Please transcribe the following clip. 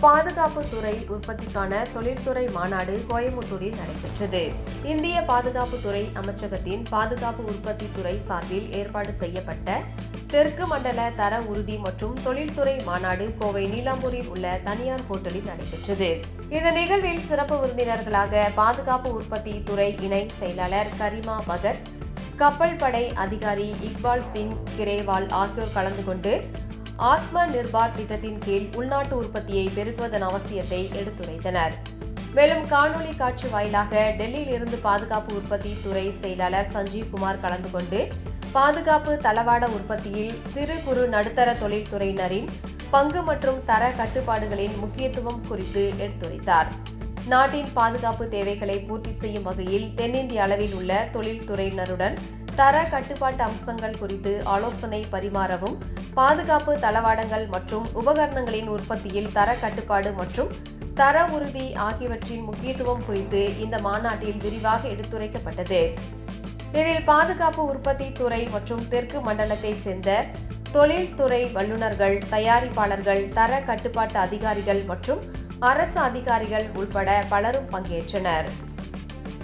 பாதுகாப்பு துறை உற்பத்திக்கான தொழில்துறை மாநாடு கோயம்புத்தூரில் நடைபெற்றது. இந்திய பாதுகாப்பு துறை அமைச்சகத்தின் பாதுகாப்பு உற்பத்தி துறை சார்பில் ஏற்பாடு செய்யப்பட்ட தெற்கு மண்டல தர உறுதி மற்றும் தொழில்துறை மாநாடு கோவை நீலாம்பூரில் உள்ள தனியார் ஹோட்டலில் நடைபெற்றது. இந்த நிகழ்வில் சிறப்பு விருந்தினர்களாக பாதுகாப்பு உற்பத்தி துறை இணை செயலாளர் கரிமா பகத் கப்பல் படை அதிகாரி இக்பால் சிங் கிரேவால் ஆகியோர் கலந்து கொண்டு ஆத்ம நிர்பார் திட்டத்தின் கீழ் உள்நாட்டு உற்பத்தியை பெருக்குவதன் அவசியத்தை எடுத்துரைத்தனர். மேலும் காணொலி காட்சி வாயிலாக டெல்லியில் இருந்து பாதுகாப்பு உற்பத்தி துறை செயலாளர் சஞ்சீவ் குமார் கலந்து கொண்டு பாதுகாப்பு தளவாட உற்பத்தியில் சிறு குறு நடுத்தர தொழில்துறையினரின் பங்கு மற்றும் தர கட்டுப்பாடுகளின் முக்கியத்துவம் குறித்து எடுத்துரைத்தார். நாட்டின் பாதுகாப்பு தேவைகளை பூர்த்தி செய்யும் வகையில் தென்னிந்திய அளவில் உள்ள தொழில்துறையினருடன் தர கட்டுப்பாட்டு அம்சங்கள் குறித்து ஆலோசனை பரிமாறவும் பாதுகாப்பு தளவாடங்கள் மற்றும் உபகரணங்களின் உற்பத்தியில் தர கட்டுப்பாடு மற்றும் தர உறுதி ஆகியவற்றின் முக்கியத்துவம் குறித்து இந்த மாநாட்டில் விரிவாக எடுத்துரைக்கப்பட்டது. இதில் பாதுகாப்பு உற்பத்தி துறை மற்றும் தெற்கு மண்டலத்தை சேர்ந்த தொழில்துறை வல்லுநர்கள் தயாரிப்பாளர்கள் தர கட்டுப்பாட்டு அதிகாரிகள் மற்றும் அரசு அதிகாரிகள் உள்பட பலரும் பங்கேற்றனர்.